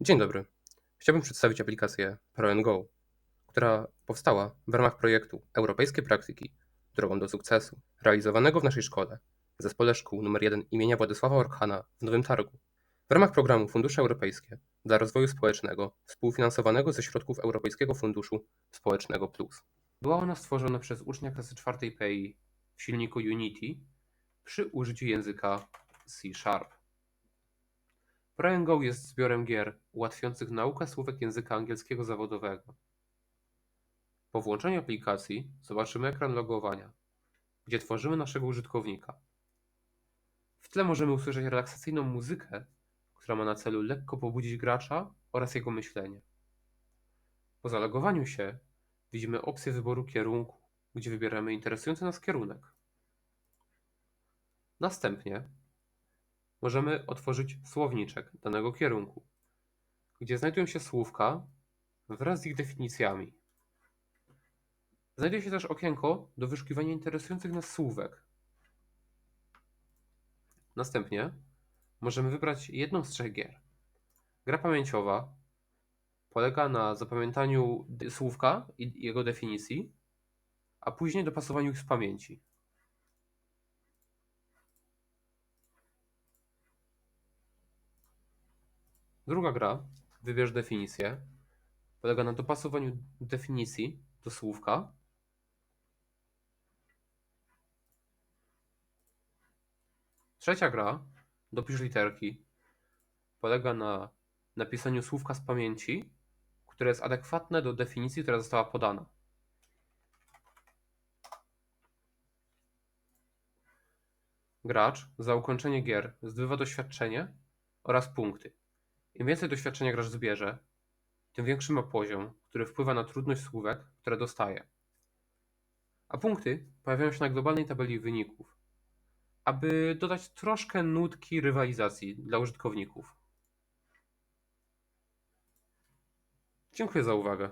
Dzień dobry. Chciałbym przedstawić aplikację Pro&Go, która powstała w ramach projektu Europejskie Praktyki Drogą do Sukcesu, realizowanego w naszej szkole, w Zespole Szkół nr 1 imienia Władysława Orchana w Nowym Targu. W ramach programu Fundusze Europejskie dla Rozwoju Społecznego, współfinansowanego ze środków Europejskiego Funduszu Społecznego Plus. Była ona stworzona przez ucznia klasy 4 PI w silniku Unity przy użyciu języka C Sharp. Pro&Go jest zbiorem gier ułatwiających naukę słówek języka angielskiego zawodowego. Po włączeniu aplikacji zobaczymy ekran logowania, gdzie tworzymy naszego użytkownika. W tle możemy usłyszeć relaksacyjną muzykę, która ma na celu lekko pobudzić gracza oraz jego myślenie. Po zalogowaniu się widzimy opcję wyboru kierunku, gdzie wybieramy interesujący nas kierunek. Następnie możemy otworzyć słowniczek danego kierunku, gdzie znajdują się słówka wraz z ich definicjami. Znajduje się też okienko do wyszukiwania interesujących nas słówek. Następnie możemy wybrać jedną z trzech gier. Gra pamięciowa polega na zapamiętaniu słówka i jego definicji, a później dopasowaniu ich z pamięci. Druga gra, wybierz definicję, polega na dopasowaniu definicji do słówka. Trzecia gra, dopisz literki, polega na napisaniu słówka z pamięci, które jest adekwatne do definicji, która została podana. Gracz za ukończenie gier zdobywa doświadczenie oraz punkty. Im więcej doświadczenia gracz zbierze, tym większy ma poziom, który wpływa na trudność słówek, które dostaje. A punkty pojawiają się na globalnej tabeli wyników, aby dodać troszkę nutki rywalizacji dla użytkowników. Dziękuję za uwagę.